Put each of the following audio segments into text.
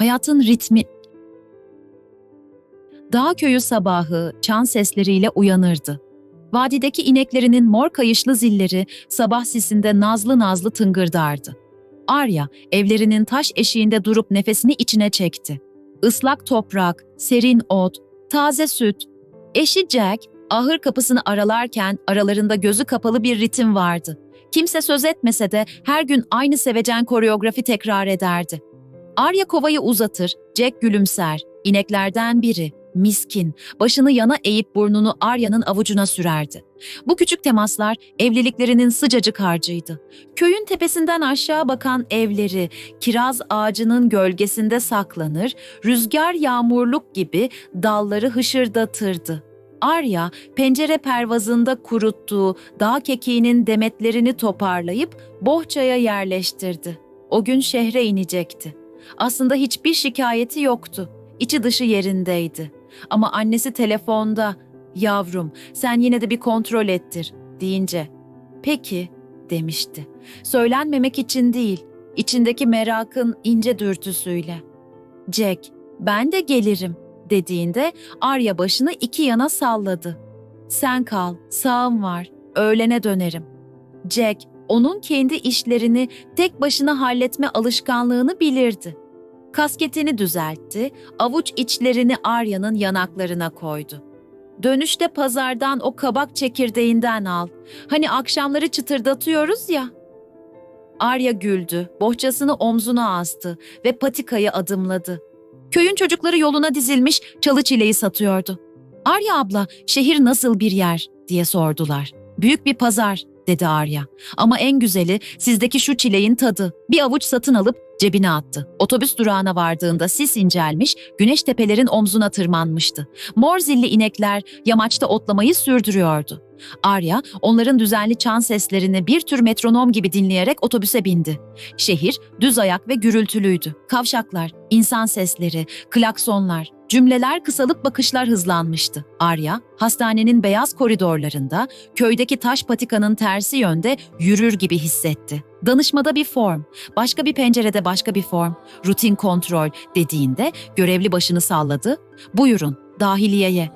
Hayatın ritmi... Dağ köyü sabahı çan sesleriyle uyanırdı. Vadideki ineklerinin mor kayışlı zilleri sabah sisinde nazlı nazlı tıngırdardı. Arya evlerinin taş eşiğinde durup nefesini içine çekti. Islak toprak, serin ot, taze süt. Eşi Jack ahır kapısını aralarken aralarında gözü kapalı bir ritim vardı. Kimse söz etmese de her gün aynı sevecen koreografi tekrar ederdi. Arya kovayı uzatır, Jack gülümser. İneklerden biri, miskin, başını yana eğip burnunu Arya'nın avucuna sürerdi. Bu küçük temaslar evliliklerinin sıcacık harcıydı. Köyün tepesinden aşağı bakan evleri, kiraz ağacının gölgesinde saklanır, rüzgar yağmurluk gibi dalları hışırdatırdı. Arya, pencere pervazında kuruttuğu dağ kekiğinin demetlerini toparlayıp bohçaya yerleştirdi. O gün şehre inecekti. Aslında hiçbir şikayeti yoktu. İçi dışı yerindeydi. Ama annesi telefonda, "Yavrum, sen yine de bir kontrol ettir." deyince, "Peki." demişti. Söylenmemek için değil, içindeki merakın ince dürtüsüyle. Jack, "Ben de gelirim." dediğinde Arya başını iki yana salladı. "Sen kal, sağım var. Öğlene dönerim." Jack, onun kendi işlerini tek başına halletme alışkanlığını bilirdi. Kasketini düzeltti, avuç içlerini Arya'nın yanaklarına koydu. Dönüşte pazardan o kabak çekirdeğinden al. Hani akşamları çıtırdatıyoruz ya. Arya güldü, bohçasını omzuna astı ve patikayı adımladı. Köyün çocukları yoluna dizilmiş çalı çileği satıyordu. Arya abla, şehir nasıl bir yer diye sordular. Büyük bir pazar dedi Arya. Ama en güzeli sizdeki şu çileğin tadı. Bir avuç satın alıp cebine attı. Otobüs durağına vardığında sis incelmiş, güneş tepelerin omzuna tırmanmıştı. Mor zilli inekler yamaçta otlamayı sürdürüyordu. Arya onların düzenli çan seslerini bir tür metronom gibi dinleyerek otobüse bindi. Şehir düz ayak ve gürültülüydü. Kavşaklar, insan sesleri, klaksonlar, cümleler kısalıp bakışlar hızlanmıştı. Arya, hastanenin beyaz koridorlarında, köydeki taş patikanın tersi yönde yürür gibi hissetti. Danışmada bir form, başka bir pencerede başka bir form, rutin kontrol dediğinde görevli başını salladı. Buyurun, dahiliyeye.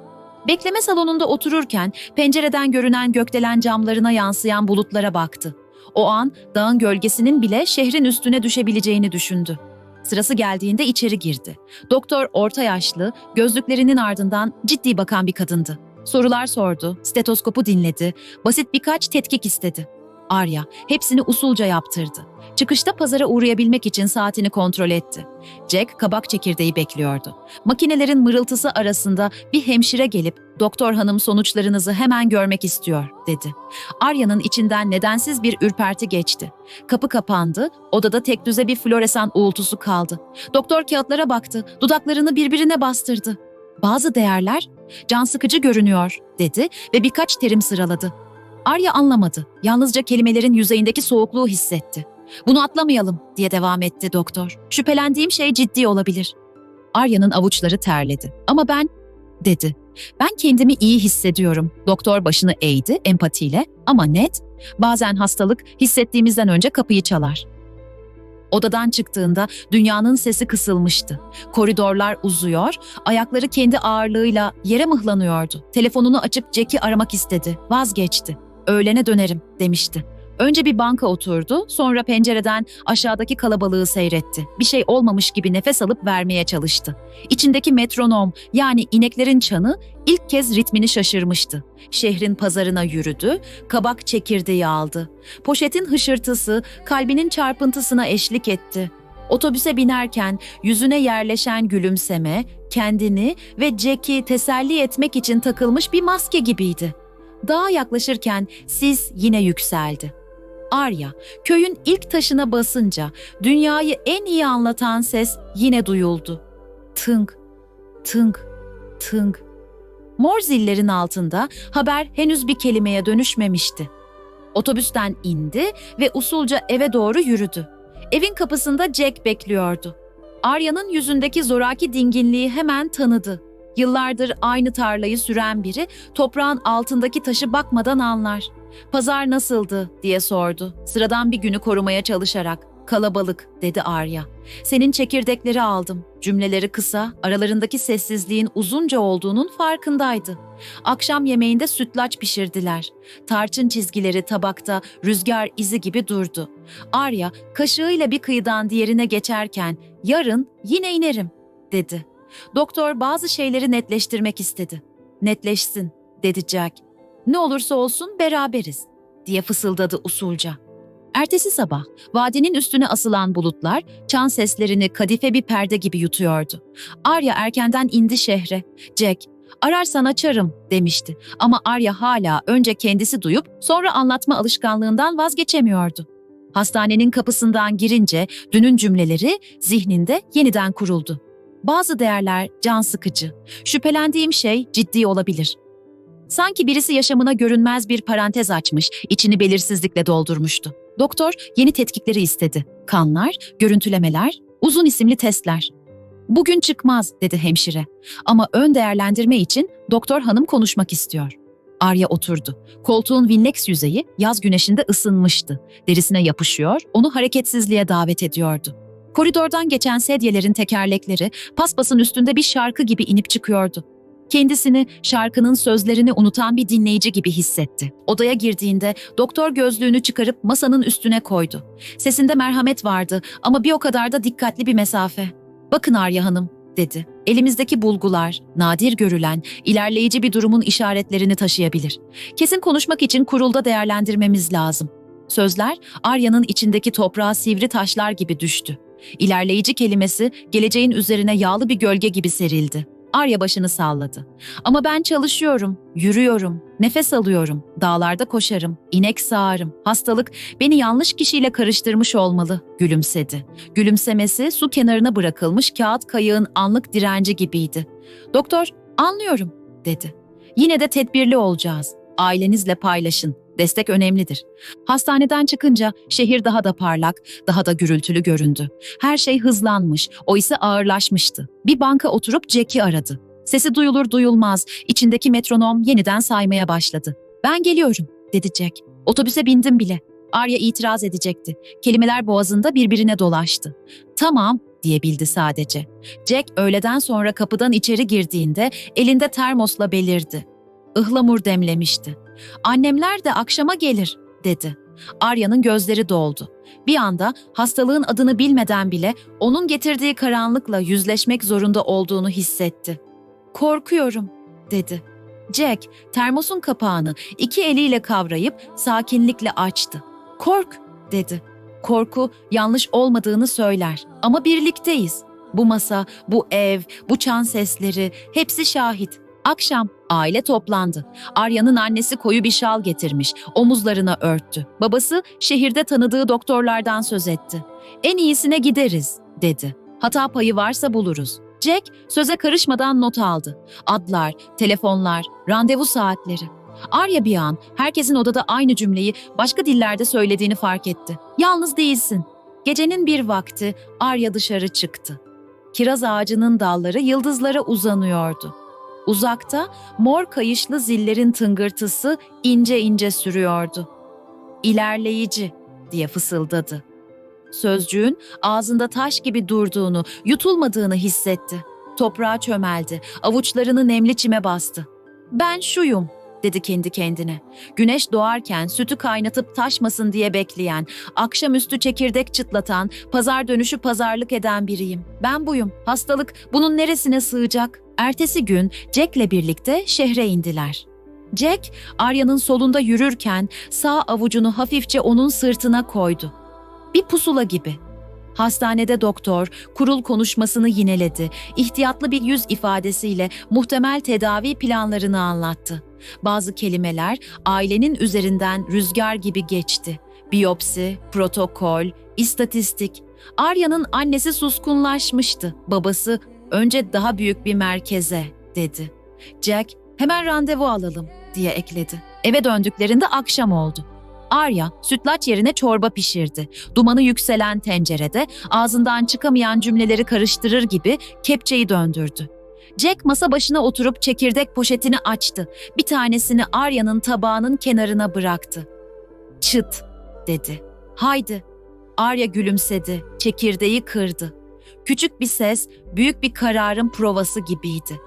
Bekleme salonunda otururken pencereden görünen gökdelen camlarına yansıyan bulutlara baktı. O an dağın gölgesinin bile şehrin üstüne düşebileceğini düşündü. Sırası geldiğinde içeri girdi. Doktor orta yaşlı, gözlüklerinin ardından ciddi bakan bir kadındı. Sorular sordu, stetoskopu dinledi, basit birkaç tetkik istedi. Arya hepsini usulca yaptırdı. Çıkışta pazara uğrayabilmek için saatini kontrol etti. Jack kabak çekirdeği bekliyordu. Makinelerin mırıltısı arasında bir hemşire gelip "Doktor hanım sonuçlarınızı hemen görmek istiyor." dedi. Arya'nın içinden nedensiz bir ürperti geçti. Kapı kapandı, odada tek düze bir floresan uğultusu kaldı. Doktor kağıtlara baktı, dudaklarını birbirine bastırdı. Bazı değerler can sıkıcı görünüyor dedi ve birkaç terim sıraladı. Arya anlamadı. Yalnızca kelimelerin yüzeyindeki soğukluğu hissetti. Bunu atlamayalım diye devam etti doktor. Şüphelendiğim şey ciddi olabilir. Arya'nın avuçları terledi. Ama ben dedi. Ben kendimi iyi hissediyorum. Doktor başını eğdi empatiyle ama net. Bazen hastalık hissettiğimizden önce kapıyı çalar. Odadan çıktığında dünyanın sesi kısılmıştı. Koridorlar uzuyor, ayakları kendi ağırlığıyla yere mıhlanıyordu. Telefonunu açıp Jack'i aramak istedi. Vazgeçti. Öğlene dönerim demişti. Önce bir banka oturdu, sonra pencereden aşağıdaki kalabalığı seyretti. Bir şey olmamış gibi nefes alıp vermeye çalıştı. İçindeki metronom yani ineklerin çanı ilk kez ritmini şaşırmıştı. Şehrin pazarına yürüdü, kabak çekirdeği aldı. Poşetin hışırtısı kalbinin çarpıntısına eşlik etti. Otobüse binerken yüzüne yerleşen gülümseme, kendini ve Jack'i teselli etmek için takılmış bir maske gibiydi. Dağa yaklaşırken sis yine yükseldi. Arya, köyün ilk taşına basınca dünyayı en iyi anlatan ses yine duyuldu. Tınk, tınk, tınk. Mor zillerin altında haber henüz bir kelimeye dönüşmemişti. Otobüsten indi ve usulca eve doğru yürüdü. Evin kapısında Jack bekliyordu. Arya'nın yüzündeki zoraki dinginliği hemen tanıdı. Yıllardır aynı tarlayı süren biri toprağın altındaki taşı bakmadan anlar. Pazar nasıldı diye sordu. Sıradan bir günü korumaya çalışarak. Kalabalık, dedi Arya. Senin çekirdekleri aldım. Cümleleri kısa, aralarındaki sessizliğin uzunca olduğunun farkındaydı. Akşam yemeğinde sütlaç pişirdiler. Tarçın çizgileri tabakta rüzgar izi gibi durdu. Arya kaşığıyla bir kıyıdan diğerine geçerken yarın yine inerim dedi. Doktor bazı şeyleri netleştirmek istedi. Netleşsin dedi Jack. Ne olursa olsun beraberiz diye fısıldadı usulca. Ertesi sabah vadinin üstüne asılan bulutlar çan seslerini kadife bir perde gibi yutuyordu. Arya erkenden indi şehre. Jack, ararsan açarım demişti ama Arya hala önce kendisi duyup sonra anlatma alışkanlığından vazgeçemiyordu. Hastanenin kapısından girince dünün cümleleri zihninde yeniden kuruldu. Bazı değerler can sıkıcı. Şüphelendiğim şey ciddi olabilir. Sanki birisi yaşamına görünmez bir parantez açmış, içini belirsizlikle doldurmuştu. Doktor yeni tetkikleri istedi. Kanlar, görüntülemeler, uzun isimli testler. Bugün çıkmaz dedi hemşire. Ama ön değerlendirme için doktor hanım konuşmak istiyor. Arya oturdu. Koltuğun Winlex yüzeyi yaz güneşinde ısınmıştı. Derisine yapışıyor, onu hareketsizliğe davet ediyordu. Koridordan geçen sedyelerin tekerlekleri paspasın üstünde bir şarkı gibi inip çıkıyordu. Kendisini şarkının sözlerini unutan bir dinleyici gibi hissetti. Odaya girdiğinde doktor gözlüğünü çıkarıp masanın üstüne koydu. Sesinde merhamet vardı ama bir o kadar da dikkatli bir mesafe. Bakın Arya Hanım, dedi. Elimizdeki bulgular, nadir görülen, ilerleyici bir durumun işaretlerini taşıyabilir. Kesin konuşmak için kurulda değerlendirmemiz lazım. Sözler Arya'nın içindeki toprağa sivri taşlar gibi düştü. İlerleyici kelimesi geleceğin üzerine yağlı bir gölge gibi serildi. Arya başını salladı. Ama ben çalışıyorum, yürüyorum, nefes alıyorum, dağlarda koşarım, inek sağarım. Hastalık beni yanlış kişiyle karıştırmış olmalı, gülümsedi. Gülümsemesi su kenarına bırakılmış kağıt kayığın anlık direnci gibiydi. Doktor, anlıyorum, dedi. Yine de tedbirli olacağız. Ailenizle paylaşın. Destek önemlidir. Hastaneden çıkınca şehir daha da parlak, daha da gürültülü göründü. Her şey hızlanmış, o ise ağırlaşmıştı. Bir banka oturup Jack'i aradı. Sesi duyulur duyulmaz, içindeki metronom yeniden saymaya başladı. Ben geliyorum, dedi Jack. Otobüse bindim bile. Arya itiraz edecekti. Kelimeler boğazında birbirine dolaştı. Tamam, diyebildi sadece. Jack öğleden sonra kapıdan içeri girdiğinde elinde termosla belirdi. Ihlamur demlemişti. Annemler de akşama gelir, dedi. Arya'nın gözleri doldu. Bir anda hastalığın adını bilmeden bile onun getirdiği karanlıkla yüzleşmek zorunda olduğunu hissetti. Korkuyorum, dedi. Jack, termosun kapağını iki eliyle kavrayıp sakinlikle açtı. Kork, dedi. Korku yanlış olmadığını söyler ama birlikteyiz. Bu masa, bu ev, bu çan sesleri hepsi şahit. Akşam aile toplandı. Arya'nın annesi koyu bir şal getirmiş, omuzlarına örttü. Babası şehirde tanıdığı doktorlardan söz etti. En iyisine gideriz, dedi. Hata payı varsa buluruz. Jack söze karışmadan not aldı. Adlar, telefonlar, randevu saatleri. Arya bir an herkesin odada aynı cümleyi başka dillerde söylediğini fark etti. Yalnız değilsin. Gecenin bir vakti Arya dışarı çıktı. Kiraz ağacının dalları yıldızlara uzanıyordu. Uzakta mor kayışlı zillerin tıngırtısı ince ince sürüyordu. İlerleyici diye fısıldadı. Sözcüğün ağzında taş gibi durduğunu, yutulmadığını hissetti. Toprağa çömeldi, avuçlarını nemli çime bastı. Ben şuyum, dedi kendi kendine. Güneş doğarken sütü kaynatıp taşmasın diye bekleyen, akşamüstü çekirdek çıtlatan, pazar dönüşü pazarlık eden biriyim. Ben buyum. Hastalık bunun neresine sığacak? Ertesi gün Jack'le birlikte şehre indiler. Jack, Arya'nın solunda yürürken sağ avucunu hafifçe onun sırtına koydu. Bir pusula gibi. Hastanede doktor kurul konuşmasını yineledi. İhtiyatlı bir yüz ifadesiyle muhtemel tedavi planlarını anlattı. Bazı kelimeler ailenin üzerinden rüzgar gibi geçti. Biyopsi, protokol, istatistik. Arya'nın annesi suskunlaşmıştı. Babası önce daha büyük bir merkeze dedi. Jack hemen randevu alalım diye ekledi. Eve döndüklerinde akşam oldu. Arya sütlaç yerine çorba pişirdi. Dumanı yükselen tencerede ağzından çıkamayan cümleleri karıştırır gibi kepçeyi döndürdü. Jack masa başına oturup çekirdek poşetini açtı. Bir tanesini Arya'nın tabağının kenarına bıraktı. Çıt dedi. Haydi. Arya gülümsedi, çekirdeği kırdı. Küçük bir ses, büyük bir kararın provası gibiydi.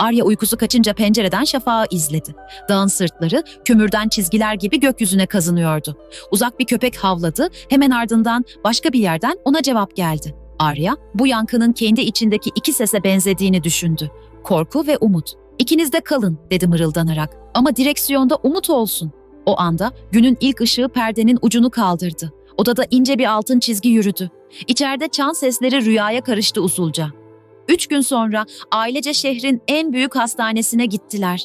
Arya uykusu kaçınca pencereden şafağı izledi. Dağın sırtları kömürden çizgiler gibi gökyüzüne kazınıyordu. Uzak bir köpek havladı, hemen ardından başka bir yerden ona cevap geldi. Arya, bu yankının kendi içindeki iki sese benzediğini düşündü. Korku ve umut. İkiniz de kalın, dedi mırıldanarak. Ama direksiyonda umut olsun. O anda günün ilk ışığı perdenin ucunu kaldırdı. Odada ince bir altın çizgi yürüdü. İçeride çan sesleri rüyaya karıştı usulca. Üç gün sonra ailece şehrin en büyük hastanesine gittiler.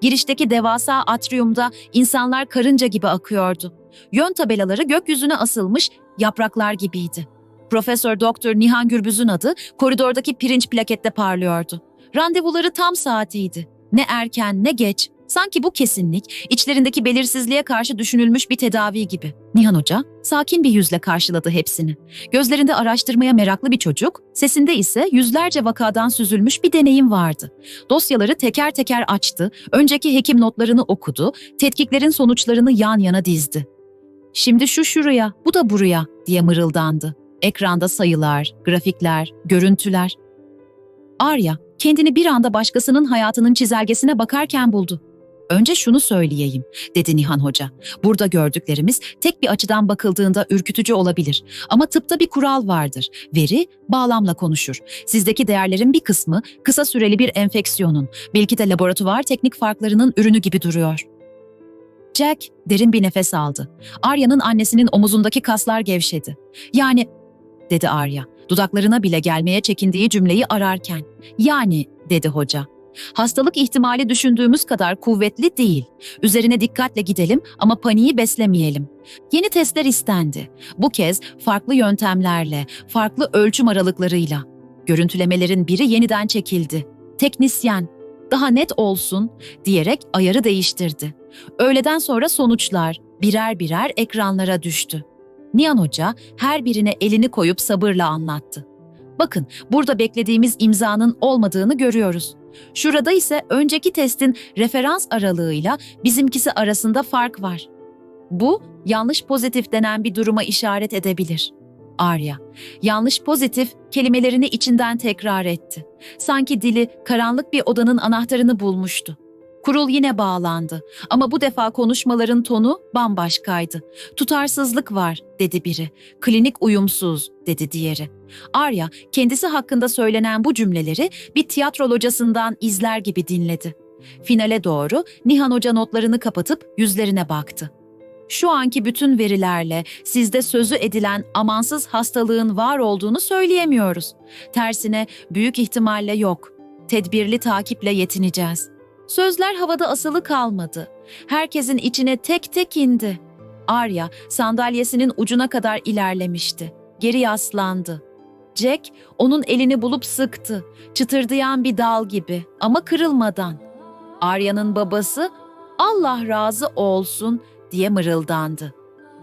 Girişteki devasa atriumda insanlar karınca gibi akıyordu. Yön tabelaları gökyüzüne asılmış yapraklar gibiydi. Profesör Doktor Nihan Gürbüz'ün adı koridordaki pirinç plakette parlıyordu. Randevuları tam saatiydi. Ne erken ne geç. Sanki bu kesinlik içlerindeki belirsizliğe karşı düşünülmüş bir tedavi gibi. Nihan Hoca sakin bir yüzle karşıladı hepsini. Gözlerinde araştırmaya meraklı bir çocuk, sesinde ise yüzlerce vakadan süzülmüş bir deneyim vardı. Dosyaları teker teker açtı, önceki hekim notlarını okudu, tetkiklerin sonuçlarını yan yana dizdi. Şimdi şu şuraya, bu da buraya diye mırıldandı. Ekranda sayılar, grafikler, görüntüler. Arya kendini bir anda başkasının hayatının çizelgesine bakarken buldu. Önce şunu söyleyeyim, dedi Nihan Hoca. Burada gördüklerimiz tek bir açıdan bakıldığında ürkütücü olabilir. Ama tıpta bir kural vardır. Veri bağlamla konuşur. Sizdeki değerlerin bir kısmı kısa süreli bir enfeksiyonun, belki de laboratuvar teknik farklarının ürünü gibi duruyor. Jack derin bir nefes aldı. Arya'nın annesinin omuzundaki kaslar gevşedi. Yani, dedi Arya, dudaklarına bile gelmeye çekindiği cümleyi ararken. Yani, dedi hoca. Hastalık ihtimali düşündüğümüz kadar kuvvetli değil. Üzerine dikkatle gidelim ama paniği beslemeyelim. Yeni testler istendi. Bu kez farklı yöntemlerle, farklı ölçüm aralıklarıyla. Görüntülemelerin biri yeniden çekildi. Teknisyen, daha net olsun diyerek ayarı değiştirdi. Öğleden sonra sonuçlar birer birer ekranlara düştü. Nihan Hoca her birine elini koyup sabırla anlattı. Bakın burada beklediğimiz imzanın olmadığını görüyoruz. Şurada ise önceki testin referans aralığıyla bizimkisi arasında fark var. Bu yanlış pozitif denen bir duruma işaret edebilir. Arya, yanlış pozitif kelimelerini içinden tekrar etti. Sanki dili karanlık bir odanın anahtarını bulmuştu. Kurul yine bağlandı ama bu defa konuşmaların tonu bambaşkaydı. Tutarsızlık var dedi biri. Klinik uyumsuz dedi diğeri. Arya kendisi hakkında söylenen bu cümleleri bir tiyatro locasından izler gibi dinledi. Finale doğru Nihan Hoca notlarını kapatıp yüzlerine baktı. Şu anki bütün verilerle sizde sözü edilen amansız hastalığın var olduğunu söyleyemiyoruz. Tersine büyük ihtimalle yok. Tedbirli takiple yetineceğiz. Sözler havada asılı kalmadı. Herkesin içine tek tek indi. Arya sandalyesinin ucuna kadar ilerlemişti. Geri yaslandı. Jack onun elini bulup sıktı. Çıtırdayan bir dal gibi ama kırılmadan. Arya'nın babası Allah razı olsun diye mırıldandı.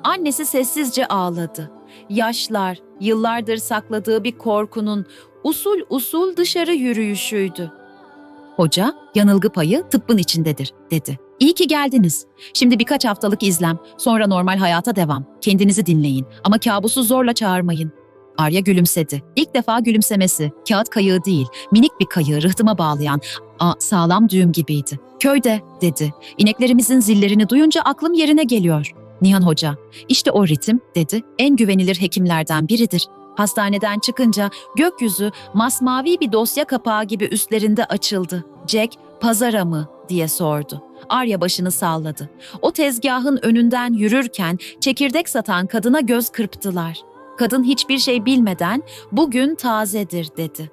Annesi sessizce ağladı. Yaşlar, yıllardır sakladığı bir korkunun usul usul dışarı yürüyüşüydü. Hoca, yanılgı payı tıbbın içindedir, dedi. İyi ki geldiniz. Şimdi birkaç haftalık izlem, sonra normal hayata devam. Kendinizi dinleyin ama kabusu zorla çağırmayın. Arya gülümsedi. İlk defa gülümsemesi, kağıt kayığı değil, minik bir kayığı rıhtıma bağlayan, a, sağlam düğüm gibiydi. Köyde, dedi. İneklerimizin zillerini duyunca aklım yerine geliyor. Nihan Hoca, işte o ritim, dedi, en güvenilir hekimlerden biridir. Hastaneden çıkınca gökyüzü masmavi bir dosya kapağı gibi üstlerinde açıldı. Jack, pazara mı diye sordu. Arya başını salladı. O tezgahın önünden yürürken çekirdek satan kadına göz kırptılar. Kadın hiçbir şey bilmeden bugün tazedir dedi.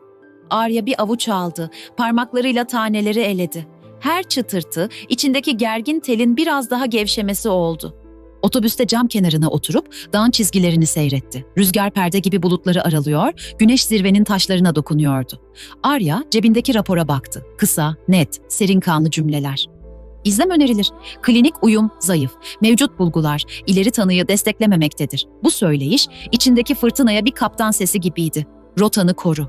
Arya bir avuç aldı, parmaklarıyla taneleri eledi. Her çıtırtı içindeki gergin telin biraz daha gevşemesi oldu. Otobüste cam kenarına oturup dağın çizgilerini seyretti. Rüzgar perde gibi bulutları aralıyor, güneş zirvenin taşlarına dokunuyordu. Arya cebindeki rapora baktı. Kısa, net, serin kanlı cümleler. İzlem önerilir. Klinik uyum zayıf. Mevcut bulgular ileri tanıyı desteklememektedir. Bu söyleyiş içindeki fırtınaya bir kaptan sesi gibiydi. Rotanı koru.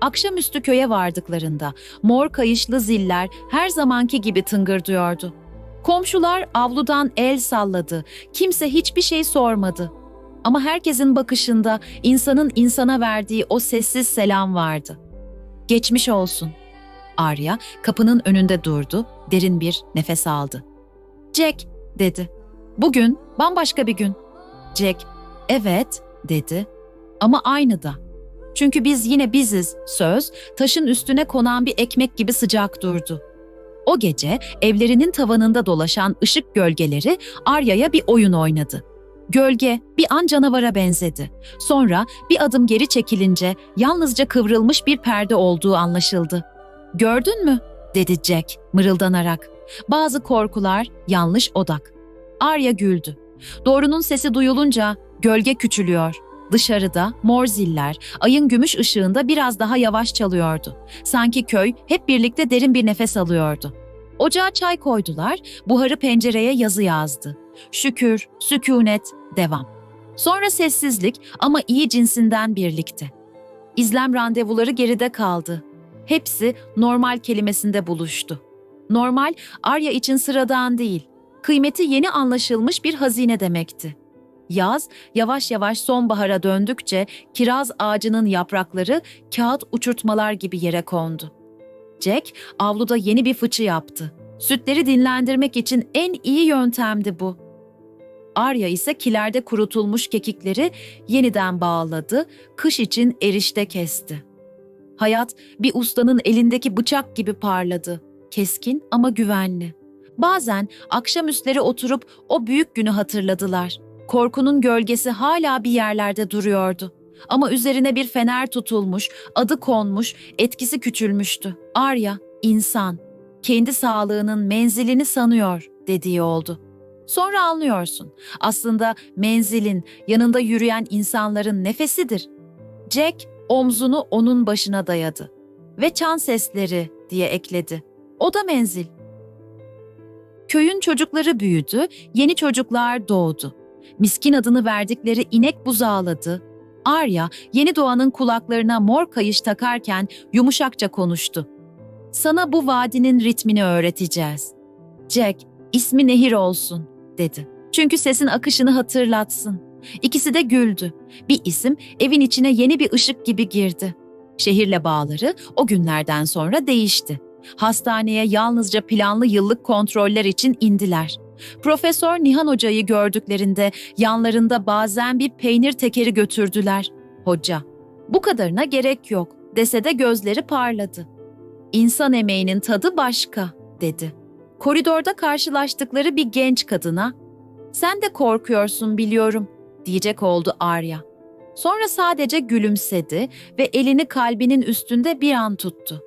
Akşamüstü köye vardıklarında mor kayışlı ziller her zamanki gibi tıngırdıyordu. Komşular avludan el salladı. Kimse hiçbir şey sormadı. Ama herkesin bakışında insanın insana verdiği o sessiz selam vardı. Geçmiş olsun. Arya kapının önünde durdu, derin bir nefes aldı. Jack, dedi. Bugün bambaşka bir gün. Jack, evet, dedi. Ama aynı da. Çünkü biz yine biziz, söz, taşın üstüne konan bir ekmek gibi sıcak durdu. O gece evlerinin tavanında dolaşan ışık gölgeleri Arya'ya bir oyun oynadı. Gölge bir an canavara benzedi. Sonra bir adım geri çekilince yalnızca kıvrılmış bir perde olduğu anlaşıldı. Gördün mü? dedi Jack mırıldanarak. Bazı korkular yanlış odak. Arya güldü. Doğrunun sesi duyulunca gölge küçülüyor. Dışarıda mor ziller ayın gümüş ışığında biraz daha yavaş çalıyordu. Sanki köy hep birlikte derin bir nefes alıyordu. Ocağa çay koydular, buharı pencereye yazı yazdı. Şükür, sükunet, devam. Sonra sessizlik ama iyi cinsinden birlikte. İzlem randevuları geride kaldı. Hepsi normal kelimesinde buluştu. Normal, Arya için sıradan değil, kıymeti yeni anlaşılmış bir hazine demekti. Yaz yavaş yavaş sonbahara döndükçe kiraz ağacının yaprakları kağıt uçurtmalar gibi yere kondu. Jack avluda yeni bir fıçı yaptı. Sütleri dinlendirmek için en iyi yöntemdi bu. Arya ise kilerde kurutulmuş kekikleri yeniden bağladı, kış için erişte kesti. Hayat bir ustanın elindeki bıçak gibi parladı. Keskin ama güvenli. Bazen akşamüstleri oturup o büyük günü hatırladılar. Korkunun gölgesi hala bir yerlerde duruyordu. Ama üzerine bir fener tutulmuş, adı konmuş, etkisi küçülmüştü. Arya, insan. Kendi sağlığının menzilini sanıyor dediği oldu. Sonra anlıyorsun. Aslında menzilin, yanında yürüyen insanların nefesidir. Jack omzunu onun başına dayadı. Ve çan sesleri diye ekledi. O da menzil. Köyün çocukları büyüdü, yeni çocuklar doğdu. Miskin adını verdikleri inek buzağladı. Arya, yeni doğanın kulaklarına mor kayış takarken yumuşakça konuştu. Sana bu vadinin ritmini öğreteceğiz. Jack, ismi Nehir olsun, dedi. Çünkü sesin akışını hatırlatsın. İkisi de güldü. Bir isim evin içine yeni bir ışık gibi girdi. Şehirle bağları o günlerden sonra değişti. Hastaneye yalnızca planlı yıllık kontroller için indiler. Profesör Nihan Hoca'yı gördüklerinde yanlarında bazen bir peynir tekeri götürdüler. Hoca, bu kadarına gerek yok dese de gözleri parladı. İnsan emeğinin tadı başka, dedi. Koridorda karşılaştıkları bir genç kadına, sen de korkuyorsun biliyorum, diyecek oldu Arya. Sonra sadece gülümsedi ve elini kalbinin üstünde bir an tuttu.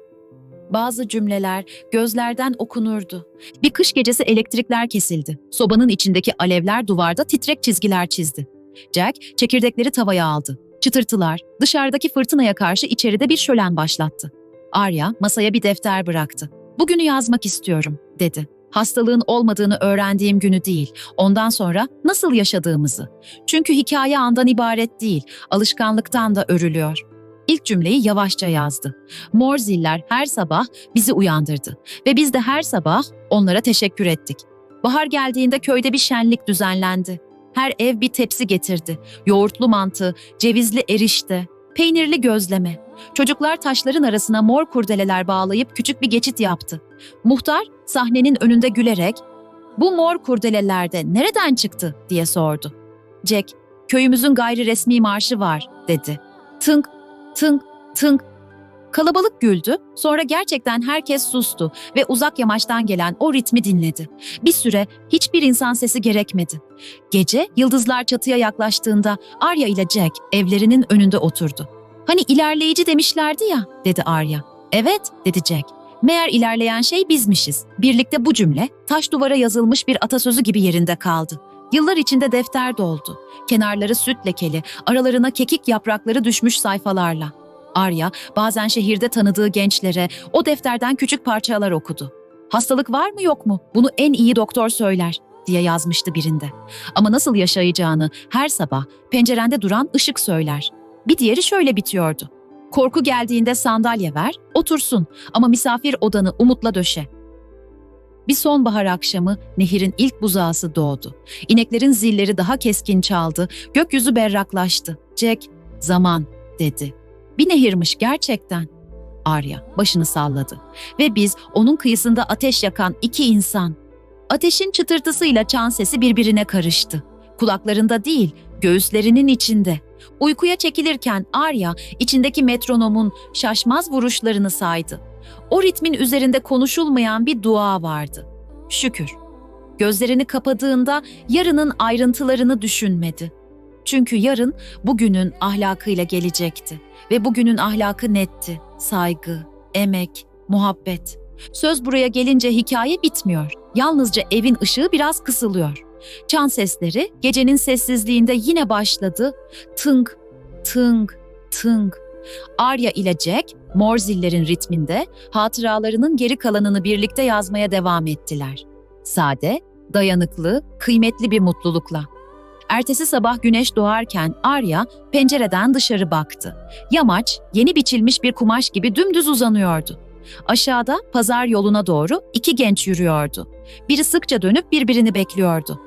Bazı cümleler gözlerden okunurdu. Bir kış gecesi elektrikler kesildi. Sobanın içindeki alevler duvarda titrek çizgiler çizdi. Jack çekirdekleri tavaya aldı. Çıtırtılar dışarıdaki fırtınaya karşı içeride bir şölen başlattı. Arya masaya bir defter bıraktı. Bugünü yazmak istiyorum, dedi. Hastalığın olmadığını öğrendiğim günü değil, ondan sonra nasıl yaşadığımızı. Çünkü hikaye andan ibaret değil, alışkanlıktan da örülüyor. İlk cümleyi yavaşça yazdı. Mor ziller her sabah bizi uyandırdı ve biz de her sabah onlara teşekkür ettik. Bahar geldiğinde köyde bir şenlik düzenlendi. Her ev bir tepsi getirdi. Yoğurtlu mantı, cevizli erişte, peynirli gözleme. Çocuklar taşların arasına mor kurdeleler bağlayıp küçük bir geçit yaptı. Muhtar sahnenin önünde gülerek "Bu mor kurdelelerde nereden çıktı?" diye sordu. Jack, "Köyümüzün gayri resmi marşı var." dedi. Tınk, tınk, tınk. Kalabalık güldü, sonra gerçekten herkes sustu ve uzak yamaçtan gelen o ritmi dinledi. Bir süre hiçbir insan sesi gerekmedi. Gece yıldızlar çatıya yaklaştığında Arya ile Jack evlerinin önünde oturdu. Hani ilerleyici demişlerdi ya, dedi Arya. Evet, dedi Jack. Meğer ilerleyen şey bizmişiz. Birlikte bu cümle taş duvara yazılmış bir atasözü gibi yerinde kaldı. Yıllar içinde defter doldu. Kenarları süt lekeli, aralarına kekik yaprakları düşmüş sayfalarla. Arya bazen şehirde tanıdığı gençlere o defterden küçük parçalar okudu. Hastalık var mı yok mu? Bunu en iyi doktor söyler diye yazmıştı birinde. Ama nasıl yaşayacağını her sabah pencerende duran ışık söyler. Bir diğeri şöyle bitiyordu. Korku geldiğinde sandalye ver, otursun ama misafir odanı umutla döşe. Bir sonbahar akşamı nehirin ilk buzağısı doğdu. İneklerin zilleri daha keskin çaldı, gökyüzü berraklaştı. Jack, zaman dedi. Bir nehirmiş gerçekten. Arya başını salladı ve biz onun kıyısında ateş yakan iki insan. Ateşin çıtırtısıyla çan sesi birbirine karıştı. Kulaklarında değil, göğüslerinin içinde. Uykuya çekilirken Arya içindeki metronomun şaşmaz vuruşlarını saydı. O ritmin üzerinde konuşulmayan bir dua vardı. Şükür. Gözlerini kapadığında yarının ayrıntılarını düşünmedi. Çünkü yarın bugünün ahlakıyla gelecekti ve bugünün ahlakı netti. Saygı, emek, muhabbet. Söz buraya gelince hikaye bitmiyor. Yalnızca evin ışığı biraz kısılıyor. Çan sesleri gecenin sessizliğinde yine başladı. Tınk, tınk, tınk. Arya ile Jack, mor zillerin ritminde hatıralarının geri kalanını birlikte yazmaya devam ettiler. Sade, dayanıklı, kıymetli bir mutlulukla. Ertesi sabah güneş doğarken Arya pencereden dışarı baktı. Yamaç yeni biçilmiş bir kumaş gibi dümdüz uzanıyordu. Aşağıda pazar yoluna doğru iki genç yürüyordu. Biri sıkça dönüp birbirini bekliyordu.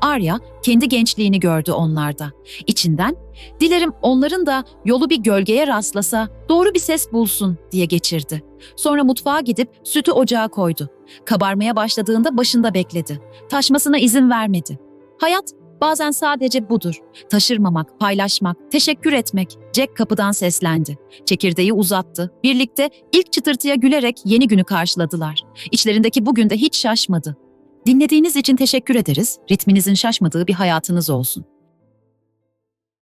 Arya kendi gençliğini gördü onlarda. İçinden dilerim onların da yolu bir gölgeye rastlasa doğru bir ses bulsun diye geçirdi. Sonra mutfağa gidip sütü ocağa koydu. Kabarmaya başladığında başında bekledi. Taşmasına izin vermedi. Hayat bazen sadece budur. Taşırmamak, paylaşmak, teşekkür etmek. Jack kapıdan seslendi. Çekirdeği uzattı. Birlikte ilk çıtırtıya gülerek yeni günü karşıladılar. İçlerindeki bugün de hiç şaşmadı. Dinlediğiniz için teşekkür ederiz. Ritminizin şaşmadığı bir hayatınız olsun.